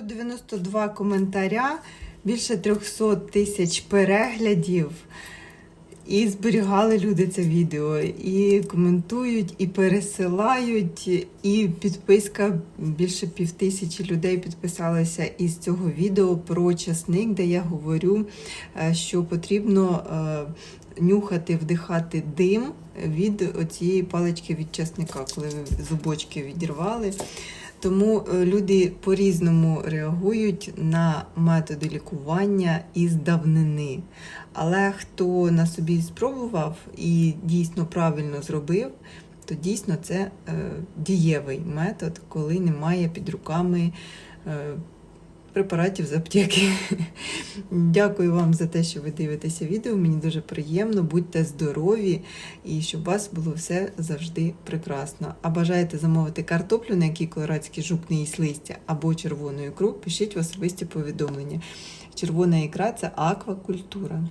192 коментаря, більше 300 тисяч переглядів. І зберігали люди це відео, і коментують, і пересилають, і підписка більше півтисячі людей підписалися із цього відео про часник, де я говорю, е, що потрібно е, нюхати, вдихати дим від оцієї палички від часника, коли ви зубочки відірвали. Тому е, люди по-різному реагують на методи лікування із давнини. Але хто на собі спробував і дійсно правильно зробив, то дійсно це е, дієвий метод, коли немає під руками е, препаратів з аптеки. Дякую вам за те, що ви дивитеся відео. Мені дуже приємно. Будьте здорові і щоб у вас було все завжди прекрасно. А бажаєте замовити картоплю, на якій колорадський жук не їсть листя, або червону ікру, пишіть в особисті повідомлення. Червона ікра це аквакультура.